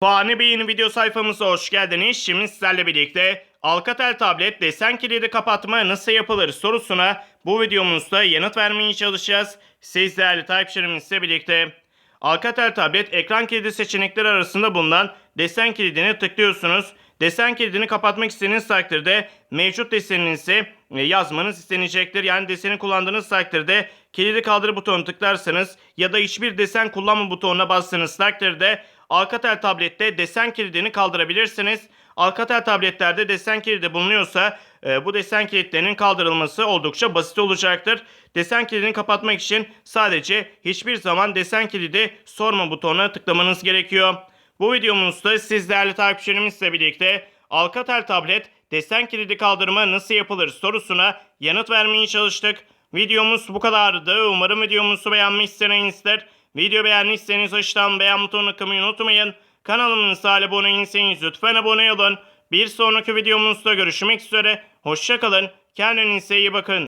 Fani Bey'in video sayfamıza hoş geldiniz. Şimdi sizlerle birlikte Alcatel tablet desen kilidi kapatma nasıl yapılır sorusuna bu videomuzda yanıt vermeye çalışacağız. Siz değerli takipçilerimizle birlikte Alcatel tablet ekran kilidi seçenekleri arasında bulunan desen kilidini tıklıyorsunuz. Desen kilidini kapatmak istediğiniz takdirde mevcut deseninizi e, yazmanız istenecektir. Yani deseni kullandığınız takdirde kilidi kaldır butonuna tıklarsanız ya da hiçbir desen kullanma butonuna bastığınız takdirde Alcatel tablette desen kilidini kaldırabilirsiniz. Alcatel tabletlerde desen kilidi bulunuyorsa e, bu desen kilitlerinin kaldırılması oldukça basit olacaktır. Desen kilidini kapatmak için sadece hiçbir zaman desen kilidi sorma butonuna tıklamanız gerekiyor. Bu videomuzda siz değerli takipçilerimizle birlikte Alcatel tablet desen kilidi kaldırma nasıl yapılır sorusuna yanıt vermeye çalıştık. Videomuz bu kadardı. Umarım videomuzu beğenmişsinizdir. Video beğendiyseniz aşağıdan beğen butonuna kılmayı unutmayın. Kanalımıza abone değilseniz lütfen abone olun. Bir sonraki videomuzda görüşmek üzere. Hoşçakalın. Kendinize iyi bakın.